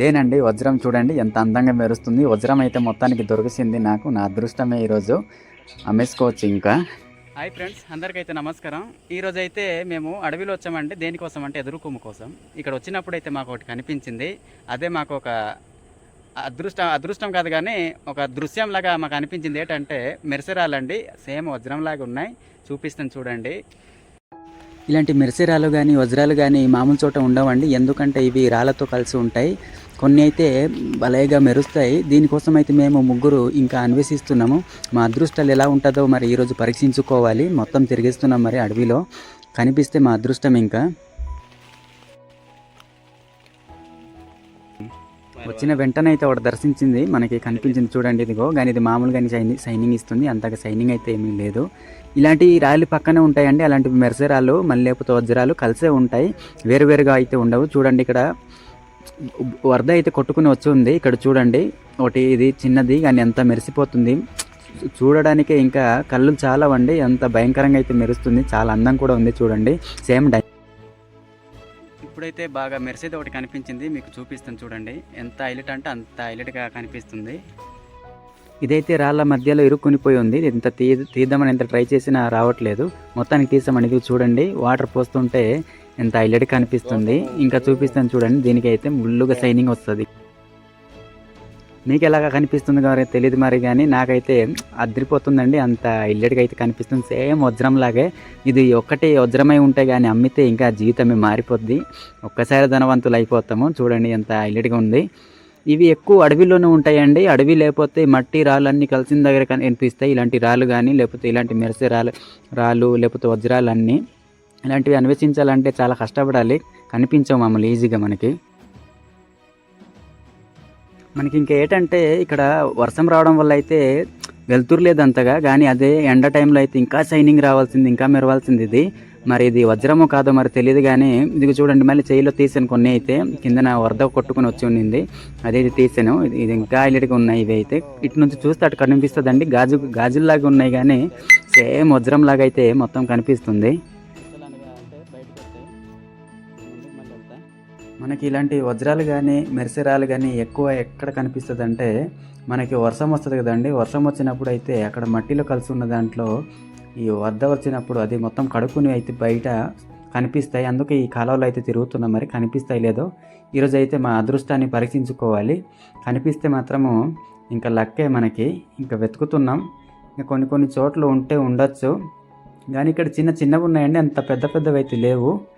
దేనండి వజ్రం చూడండి ఎంత అందంగా మెరుస్తుంది. వజ్రం అయితే మొత్తానికి దొరికిసింది నాకు నా అదృష్టమే ఈరోజు. అమ్మేసుకోవచ్చు ఇంకా. హాయ్ ఫ్రెండ్స్ అందరికైతే నమస్కారం. ఈరోజు అయితే మేము అడవిలో వచ్చామంటే దేనికోసం అంటే ఎదురు కొమ్ము కోసం. ఇక్కడ వచ్చినప్పుడు అయితే మాకు ఒకటి కనిపించింది. అదే మాకు ఒక అదృష్టం అదృష్టం కాదు కానీ ఒక దృశ్యం లాగా మాకు అనిపించింది. ఏంటంటే మెరిసెరాలండి సేమ్ వజ్రం లాగా ఉన్నాయి. చూపిస్తాను చూడండి. ఇలాంటి మెరిసెరాలు కానీ వజ్రాలు కానీ మామూలు చోట ఉండవండి. ఎందుకంటే ఇవి రాళ్ళతో కలిసి ఉంటాయి. కొన్ని అయితే భలేగా మెరుస్తాయి. దీనికోసం అయితే మేము ముగ్గురు ఇంకా అన్వేషిస్తున్నాము. మా అదృష్టాలు ఎలా ఉంటుందో మరి ఈరోజు పరీక్షించుకోవాలి. మొత్తం తిరిగిస్తున్నాం మరి అడవిలో. కనిపిస్తే మా అదృష్టం ఇంకా. వచ్చిన వెంటనే అయితే ఒకటి దర్శించింది. మనకి కనిపించింది చూడండి ఇదిగో. కానీ ఇది మామూలుగా షైనింగ్ షైనింగ్ ఇస్తుంది. అంతగా షైనింగ్ అయితే ఏమీ లేదు. ఇలాంటి రాళ్ళు పక్కనే ఉంటాయండి. అలాంటి మెరసరాలు మళ్ళీ లేకపోతే వజ్రాలు కలిసే ఉంటాయి. వేరువేరుగా అయితే ఉండవు. చూడండి ఇక్కడ వరద అయితే కొట్టుకుని వచ్చి ఉంది. ఇక్కడ చూడండి. ఒకటి ఇది చిన్నది కానీ ఎంత మెరిసిపోతుంది. చూడడానికి ఇంకా కళ్ళు చాలా వండి ఎంత భయంకరంగా అయితే మెరుస్తుంది. చాలా అందం కూడా ఉంది చూడండి. సేమ్ డై ఇప్పుడైతే బాగా మెరిసేది ఒకటి కనిపించింది. మీకు చూపిస్తాను చూడండి. ఎంత హైలైట్ అంటే అంత హైలైట్గా కనిపిస్తుంది. ఇదైతే రాళ్ళ మధ్యలో ఇరుక్కునిపోయి ఉంది. ఇంత తీ తీద్దామని ఎంత ట్రై చేసినా రావట్లేదు. మొత్తానికి తీసామని చూడండి. వాటర్ పోస్తుంటే ఎంత హైలైట్ కనిపిస్తుంది. ఇంకా చూపిస్తాను చూడండి దీనికి అయితే ముళ్ళుగా సైనింగ్ వస్తుంది. మీకు ఎలాగా కనిపిస్తుంది కాబట్టి తెలియదు మరి కానీ నాకైతే అదిరిపోతుందండి. అంత హైలైట్గా అయితే కనిపిస్తుంది. సేమ్ వజ్రం లాగే ఇది ఒక్కటి వజ్రమై ఉంటే కానీ అమ్మితే ఇంకా జీవితమే మారిపోద్ది. ఒక్కసారి ధనవంతులు అయిపోతాము చూడండి ఎంత ఇల్లడిగా ఉంది. ఇవి ఎక్కువ అడవిలోనే ఉంటాయండి. అడవి లేకపోతే మట్టి రాళ్ళు అన్నీ కలిసిన దగ్గర కనిపిస్తాయి. ఇలాంటి రాళ్ళు కానీ లేకపోతే ఇలాంటి మెరిసే రాళ్ళు రాళ్ళు లేకపోతే వజ్రాలు అన్నీ ఇలాంటివి అన్వేషించాలంటే చాలా కష్టపడాలి. కనిపించవు మమ్మల్ని ఈజీగా మనకి. మనకి ఇంకా ఏంటంటే ఇక్కడ వర్షం రావడం వల్ల అయితే వెళ్తురు లేదు అంతగా కానీ అదే ఎండ టైంలో అయితే ఇంకా షైనింగ్ రావాల్సింది ఇంకా మెరవాల్సింది ఇది. మరి ఇది వజ్రమో కాదో మరి తెలియదు కానీ ఇది చూడండి మళ్ళీ చేయిలో తీసాను కొన్ని అయితే. కిందన వరద కొట్టుకుని వచ్చి ఉండింది అదే ఇది తీసాను. ఇది ఇది ఇంకా హైలైట్గా ఉన్నాయి ఇవి అయితే. ఇటు నుంచి చూస్తే అటు కనిపిస్తుందండి. గాజు గాజుల్లాగా ఉన్నాయి కానీ సేమ్ వజ్రం లాగా అయితే మొత్తం కనిపిస్తుంది. మనకి ఇలాంటి వజ్రాలు కానీ మెరిసెరాలు కానీ ఎక్కువ ఎక్కడ కనిపిస్తుంది అంటే మనకి వర్షం వస్తుంది కదండి. వర్షం వచ్చినప్పుడు అయితే అక్కడ మట్టిలో కలిసి ఉన్న దాంట్లో ఈ వద్ద వచ్చినప్పుడు అది మొత్తం కడుక్కుని అయితే బయట కనిపిస్తాయి. అందుకే ఈ కాలంలో అయితే తిరుగుతున్నాం మరి కనిపిస్తాయి లేదో ఈరోజు అయితే మా అదృష్టాన్ని పరీక్షించుకోవాలి. కనిపిస్తే మాత్రము ఇంకా లక్కే మనకి. ఇంకా వెతుకుతున్నాం. ఇంకా కొన్ని కొన్ని చోట్ల ఉంటే ఉండొచ్చు. కానీ ఇక్కడ చిన్న చిన్నవి ఉన్నాయండి. అంత పెద్ద పెద్దవి అయితే లేవు.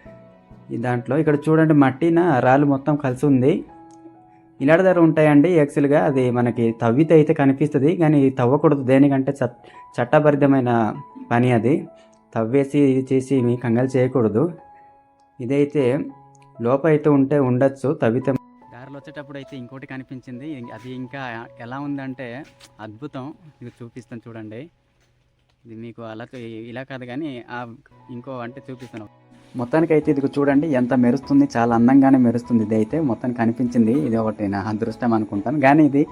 ఈ దాంట్లో ఇక్కడ చూడండి మట్టిన రాళ్ళు మొత్తం కలిసి ఉంది. ఇలాంటి ధర ఉంటాయండి యాక్చువల్గా అది మనకి తవ్వితే అయితే కనిపిస్తుంది కానీ తవ్వకూడదు. దేనికంటే చట్ చట్టబద్ధమైన పని అది. తవ్వేసి ఇది చేసి మీ కంగారు చేయకూడదు. ఇదైతే లోప అయితే ఉంటే ఉండొచ్చు తవ్వితే దారిలో వచ్చేటప్పుడు అయితే ఇంకోటి కనిపించింది. అది ఇంకా ఎలా ఉందంటే అద్భుతం. ఇది చూపిస్తాను చూడండి. ఇది మీకు అలా ఇలా కాదు కానీ ఇంకో అంటే చూపిస్తాను. మొత్తానికి అయితే ఇది చూడండి ఎంత మెరుస్తుంది చాలా అందంగానే మెరుస్తుంది ఇది అయితే మొత్తానికి కనిపించింది ఇది ఒకటి నా అదృష్టం అనుకుంటాను. కానీ ఇది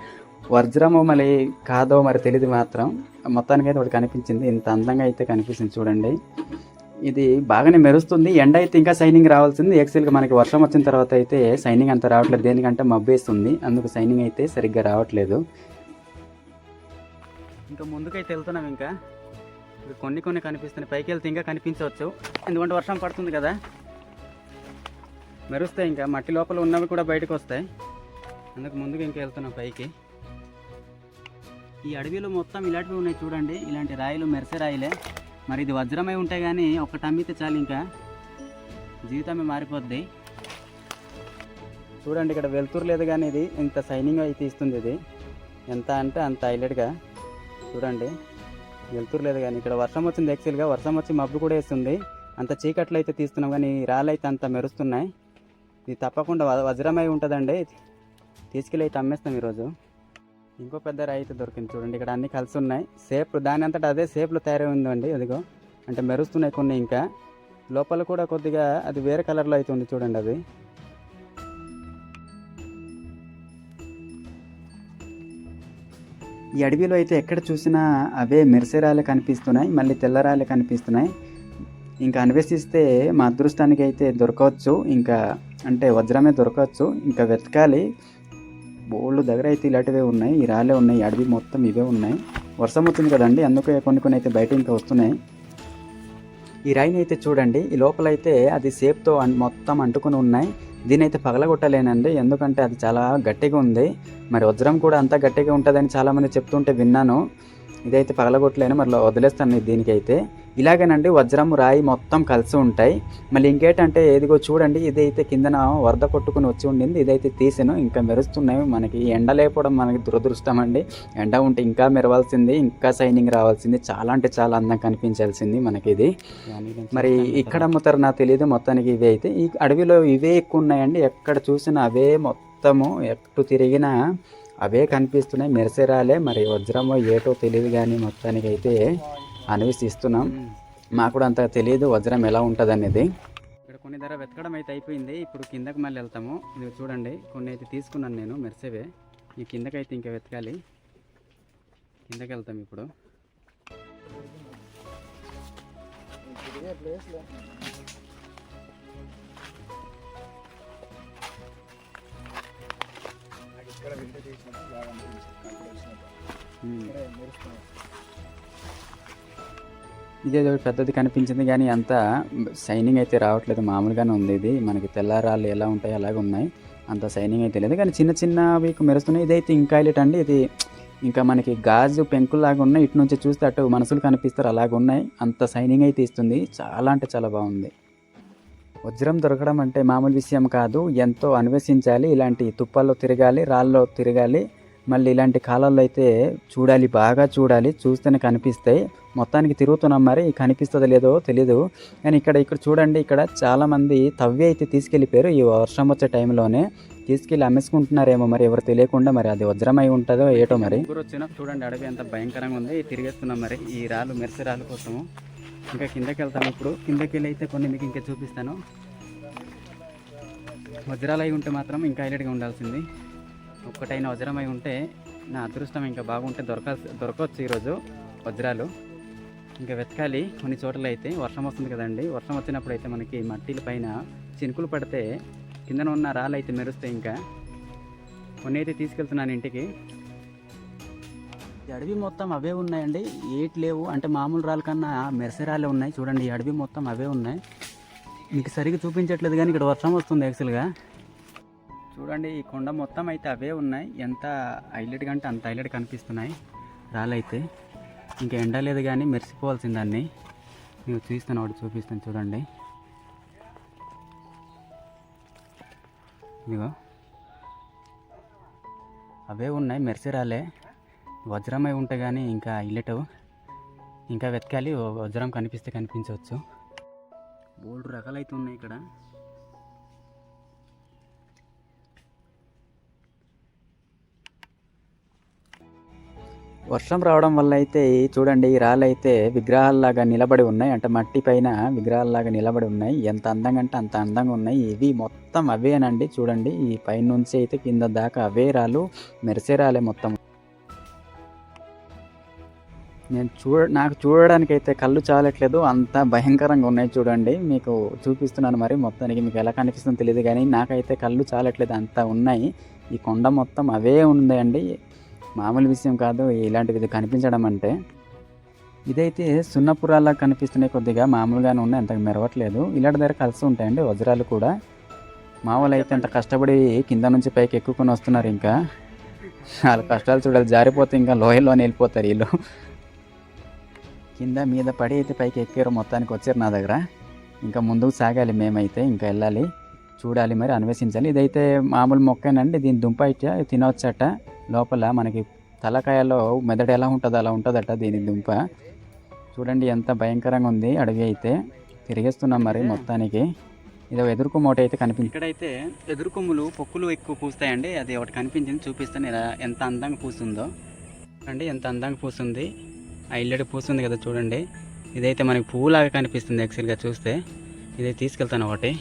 వజ్రము మళ్ళీ కాదో మరి తెలియదు మాత్రం. మొత్తానికి అయితే ఒకటి కనిపించింది ఇంత అందంగా అయితే కనిపిస్తుంది చూడండి. ఇది బాగానే మెరుస్తుంది ఎండ అయితే ఇంకా సైనింగ్ రావాల్సింది. ఎక్సెల్గా మనకి వర్షం వచ్చిన తర్వాత అయితే సైనింగ్ అంత రావట్లేదు దేనికంటే మబ్బేస్తుంది. అందుకు సైనింగ్ అయితే సరిగ్గా రావట్లేదు. ఇంకా ముందుకైతే వెళ్తున్నాం ఇంకా. కొన్ని కొన్ని కనిపిస్తున్నాయి. పైకి వెళ్తే ఇంకా కనిపించవచ్చు. ఎందుకంటే వర్షం పడుతుంది కదా. మెరుస్తాయి ఇంకా. మట్టి లోపల ఉన్నవి కూడా బయటకు వస్తాయి. అందుకు ముందుకు ఇంకా వెళ్తున్నాం పైకి. ఈ అడవిలో మొత్తం ఇలాంటివి ఉన్నాయి చూడండి. ఇలాంటి రాయిలు మెరిసే రాయిలే. మరి ఇది వజ్రమై ఉంటాయి కానీ ఒకటి అమ్మితే చాలు ఇంకా. జీవితమే మారిపోద్ది. చూడండి ఇక్కడ వెళ్తురు లేదు కానీ ఇది ఇంత షైనింగ్ అయితే ఇస్తుంది ఇది. ఎంత అంటే అంత హైలైట్గా. చూడండి. వెళ్తురు లేదు కానీ ఇక్కడ వర్షం వచ్చింది యాక్చువల్గా వర్షం వచ్చి మబ్బు కూడా వేస్తుంది. అంత చీకట్లు అయితే తీస్తున్నాం కానీ ఈ రాళ్ళు అయితే అంత మెరుస్తున్నాయి. ఇది తప్పకుండా వజ్రమై ఉంటుందండి. తీసుకెళ్ళి అయితే అమ్మేస్తాం ఈరోజు. ఇంకో పెద్ద రాయి అయితే దొరికింది చూడండి. ఇక్కడ అన్ని కలిసి ఉన్నాయి. సేప్ దాని అంతటా అదే సేపులో తయారై ఉందండి అదిగో అంటే మెరుస్తున్నాయి కొన్ని ఇంకా. లోపల కూడా కొద్దిగా అది వేరే కలర్లో అయితే ఉంది చూడండి అది. ఈ అడవిలో అయితే ఎక్కడ చూసినా అవే మెరిసెరాలు కనిపిస్తున్నాయి మళ్ళీ తెల్లరాలు కనిపిస్తున్నాయి. ఇంకా అన్వేషిస్తే మా అదృష్టానికి అయితే దొరకవచ్చు ఇంకా అంటే వజ్రమే దొరకవచ్చు ఇంకా వెతకాలి. బోళ్ళు దగ్గర అయితే ఇలాంటివే ఉన్నాయి ఈ రాళ్ళే ఉన్నాయి అడవి మొత్తం ఇవే ఉన్నాయి. వర్షం వచ్చింది కదండి అందుకే కొన్ని కొన్ని అయితే బయట ఇంకా వస్తున్నాయి. ఈ రైన్ అయితే చూడండి ఈ లోపల అయితే అది సేఫ్తో మొత్తం అంటుకుని ఉన్నాయి. దీని అయితే పగలగొట్టలేనండి ఎందుకంటే అది చాలా గట్టిగా ఉంది. మరి వజ్రం కూడా అంత గట్టిగా ఉంటుందని చాలామంది చెప్తుంటే విన్నాను. ఇదైతే పగలగొట్టలేను మరి వదిలేస్తాను దీనికైతే. ఇలాగేనండి వజ్రం రాయి మొత్తం కలిసి ఉంటాయి. మళ్ళీ ఇంకేంటంటే ఏదిగో చూడండి ఇదైతే కిందన వరద కొట్టుకుని వచ్చి ఉండింది. ఇదైతే తీసాను. ఇంకా మెరుస్తున్నాయి. మనకి ఎండ లేకపోవడం మనకి దురదృష్టం అండి ఎండ ఉంటే ఇంకా మెరవాల్సింది ఇంకా సైనింగ్ రావాల్సింది. చాలా అంటే చాలా అందంగా కనిపించాల్సింది మనకి ఇది మరి ఇక్కడ అమ్ముతారు నాకు తెలియదు మొత్తానికి ఇవే అయితే. ఈ అడవిలో ఇవే ఎక్కువ ఉన్నాయండి ఎక్కడ చూసినా అవే మొత్తము. ఎటు తిరిగినా అవే కనిపిస్తున్నాయి. మెరిసెరాలే మరి వజ్రమో ఏటో తెలియదు కానీ మొత్తానికి అయితే అన్వేషిస్తున్నాం మాకు కూడా అంత తెలియదు వజ్రం ఎలా ఉంటుంది అనేది ఇక్కడ కొన్ని ధర వెతకడం అయితే అయిపోయింది. ఇప్పుడు కిందకి మళ్ళీ వెళ్తాము. ఇది చూడండి కొన్ని అయితే తీసుకున్నాను నేను మెరిసేవే. ఈ కిందకైతే ఇంకా వెతకాలి. కిందకి వెళ్తాం ఇప్పుడు. ఇదేదో పెద్దది కనిపించింది కానీ అంత షైనింగ్ అయితే రావట్లేదు. మామూలుగానే ఉంది ఇది. మనకి తెల్లారాళ్ళు ఎలా ఉంటాయి అలాగే ఉన్నాయి. అంత షైనింగ్ అయితే లేదు. కానీ చిన్న చిన్నవి మెరుస్తున్నాయి. ఇదైతే ఇంకా హైలైట్ అండి. ఇది ఇంకా మనకి గాజు పెంకులాగా ఉన్నాయి. ఇటు నుంచి చూస్తే అటు మనసులు కనిపిస్తారు. అలాగ ఉన్నాయి. అంత షైనింగ్ అయితే ఇస్తుంది. చాలా అంటే చాలా బాగుంది. వజ్రం దొరకడం అంటే మామూలు విషయం కాదు. ఎంతో అన్వేషించాలి. ఇలాంటి తుప్పల్లో తిరగాలి. రాళ్ళలో తిరగాలి. మళ్ళీ ఇలాంటి కాలాల్లో అయితే చూడాలి బాగా చూడాలి. చూస్తేనే కనిపిస్తాయి. మొత్తానికి తిరుగుతున్నాం మరి. కనిపిస్తుందో లేదో తెలీదు. కానీ ఇక్కడ ఇక్కడ చూడండి ఇక్కడ చాలామంది తవ్వి అయితే తీసుకెళ్ళిపోయారు ఈ వర్షం వచ్చే టైంలోనే. తీసుకెళ్ళి అమ్మేసుకుంటున్నారేమో మరి ఎవరు తెలియకుండా మరి అది వజ్రమై ఉంటుందో ఏటో మరి. వచ్చినా చూడండి అడవి ఎంత భయంకరంగా ఉంది. తిరిగేస్తున్నాం మరి ఈ రాళ్ళు మెరిసి రాళ్ళ కోసము. ఇంకా కిందకి వెళ్తాం ఇప్పుడు. కిందకి వెళ్ళి అయితే కొన్ని మీకు ఇంకా చూపిస్తాను. వజ్రాలు అయి ఉంటే మాత్రం ఇంకా హైలైట్గా ఉండాల్సింది. ఒక్కటైన వజ్రం అయి ఉంటే నా అదృష్టం ఇంకా బాగుంటే దొరక దొరకవచ్చు ఈరోజు వజ్రాలు. ఇంకా వెతకాలి. కొన్ని చోట్ల అయితే వర్షం వస్తుంది కదండి. వర్షం వచ్చినప్పుడు అయితే మనకి మట్టిల పైన చినుకులు పడితే కిందన ఉన్న రాళ్ళు అయితే మెరుస్తాయి ఇంకా. కొన్ని అయితే తీసుకెళ్తున్నాను ఇంటికి. ఈ అడవి మొత్తం అవే ఉన్నాయండి. ఏటి లేవు. అంటే మామూలు రాళ్ళ కన్నా మెరిసే రాళ్ళే ఉన్నాయి. చూడండి ఈ అడవి మొత్తం అవే ఉన్నాయి. మీకు సరిగ్గా చూపించట్లేదు కానీ ఇక్కడ వర్షం వస్తుంది యాక్చువల్గా. చూడండి ఈ కొండ మొత్తం అయితే అవే ఉన్నాయి. ఎంత హైలైట్గా అంటే అంత హైలైట్ కనిపిస్తున్నాయి. రాళ్ళైతే. ఇంకా ఎండ లేదు కానీ మెరిసిపోవాల్సింది నేను చూస్తాను ఒకటి చూపిస్తాను చూడండి. ఇదిగో. అవే ఉన్నాయి మెరిసి రాలే వజ్రమై ఉంటే కానీ ఇంకా హైలైట్ ఇంకా వెతకాలి వజ్రం కనిపిస్తే కనిపించవచ్చు. బోల్డ్ రకాలైతే ఉన్నాయి ఇక్కడ. వర్షం రావడం వల్ల అయితే చూడండి ఈ రాళ్ళు అయితే విగ్రహాల్లాగా నిలబడి ఉన్నాయి. అంటే మట్టి పైన విగ్రహాల్లాగా నిలబడి ఉన్నాయి. ఎంత అందంగా అంటే అంత అందంగా ఉన్నాయి. ఇవి మొత్తం అవేనండి చూడండి. ఈ పైనుంచి అయితే కింద దాకా అవే రాళ్ళు మెరిసే రాలే మొత్తం. నేను చూడ నాకు చూడడానికి అయితే కళ్ళు చాలట్లేదు. అంత భయంకరంగా ఉన్నాయి చూడండి. మీకు చూపిస్తున్నాను మరి మొత్తానికి. మీకు ఎలా కనిపిస్తుందో తెలియదు కానీ నాకైతే కళ్ళు చాలట్లేదు. అంత ఉన్నాయి. ఈ కొండ మొత్తం అవే ఉందండి. మామూలు విషయం కాదు ఇలాంటివి ఇది కనిపించడం అంటే. ఇదైతే సున్నపురాల్లా కనిపిస్తున్నాయి కొద్దిగా మామూలుగానే ఉన్నాయి అంతగా మెరవట్లేదు. ఇలాంటి దగ్గర కలిసి ఉంటాయండి వజ్రాలు కూడా. మామూలు అయితే అంత కష్టపడి కింద నుంచి పైకి ఎక్కుకొని వస్తున్నారు ఇంకా. వాళ్ళ కష్టాలు చూడాలి జారిపోతే ఇంకా లోయలోనే వెళ్ళిపోతారు వీళ్ళు. కింద మీద పడి అయితే పైకి ఎక్కారు మొత్తానికి వచ్చారు నా దగ్గర. ఇంకా ముందుకు సాగాలి మేమైతే ఇంకా వెళ్ళాలి. చూడాలి మరి అన్వేషించాలి. ఇదైతే మామూలు మొక్కేనండి దీని దుంప అయితే తినవచ్చట. లోపల మనకి తలకాయలో మెదడు ఎలా ఉంటుందో అలా ఉంటుందట దీని దుంప. చూడండి ఎంత భయంకరంగా ఉంది అడవి అయితే. తిరిగేస్తున్నాం మరి మొత్తానికి. ఇది ఎదురుకొమ్మ ఒకటి అయితే కనిపించింది ఇక్కడైతే ఎదురుకొమ్ములు పొక్కులు ఎక్కువ పూస్తాయండి. అది ఒకటి కనిపించింది చూపిస్తాను ఇలా ఎంత అందంగా పూస్తుందో. చూడండి ఎంత అందంగా పూస్తుంది. ఆ ఇల్లడి పూస్తుంది కదా చూడండి. ఇదైతే మనకి పువ్వులాగా కనిపిస్తుంది యాక్చువల్గా చూస్తే. ఇది తీసుకెళ్తాను ఒకటి.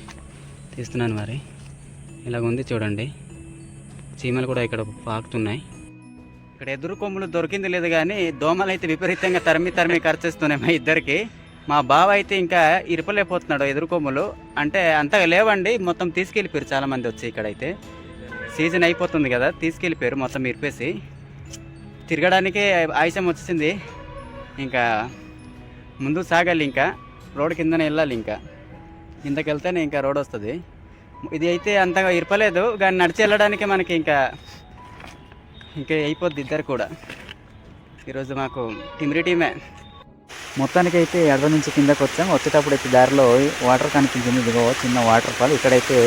తీస్తున్నాను మరి. ఇలాగ ఉంది చూడండి. చీమలు కూడా ఇక్కడ పాకుతున్నాయి. ఇక్కడ ఎదురు కొమ్ములు దొరికింది లేదు కానీ దోమలు అయితే విపరీతంగా తరిమి తరిమి ఖర్చేస్తున్నాయి మా ఇద్దరికి. మా బావ అయితే ఇంకా ఇరపలేకపోతున్నాడు ఎదురు కొమ్ములు. అంటే అంతగా లేవండి మొత్తం తీసుకెళ్ళిపోయారు చాలామంది వచ్చి ఇక్కడైతే. సీజన్ అయిపోతుంది కదా తీసుకెళ్ళిపోయారు మొత్తం ఇరిపేసి. తిరగడానికి ఆయుషం వచ్చింది ఇంకా ముందు సాగాలి ఇంకా రోడ్ కిందనే వెళ్ళాలి ఇంకా. ఇంతకెళ్తేనే ఇంకా రోడ్ వస్తుంది. ఇది అయితే అంతగా ఇరపలేదు కానీ నడిచి వెళ్ళడానికి మనకి ఇంకా ఇంకా అయిపోద్ది ఇద్దరు కూడా. ఈరోజు మాకు టిమిరి టీమే. మొత్తానికి అయితే ఎడవ నుంచి కిందకు వచ్చాం. వచ్చేటప్పుడు అయితే దారిలో వాటర్ కనిపించింది. ఇదిగో చిన్న వాటర్ ఫాల్ ఇక్కడైతే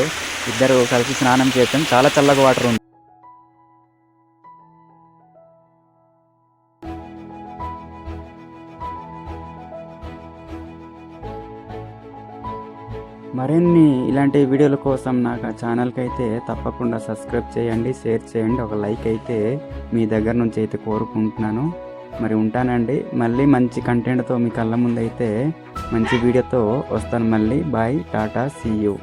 ఇద్దరు కలిసి స్నానం చేసాం. చాలా చల్లగా వాటర్ ఉంది. మరిన్ని ఇలాంటి వీడియోల కోసం నాకు ఆ ఛానల్కి అయితే తప్పకుండా సబ్స్క్రైబ్ చేయండి షేర్ చేయండి. ఒక లైక్ అయితే మీ దగ్గర నుంచి అయితే కోరుకుంటున్నాను. మరి ఉంటానండి. మళ్ళీ మంచి కంటెంట్తో మీ కళ్ళ ముందు అయితే మంచి వీడియోతో వస్తాను. మళ్ళీ బాయ్ టాటా సీ యూ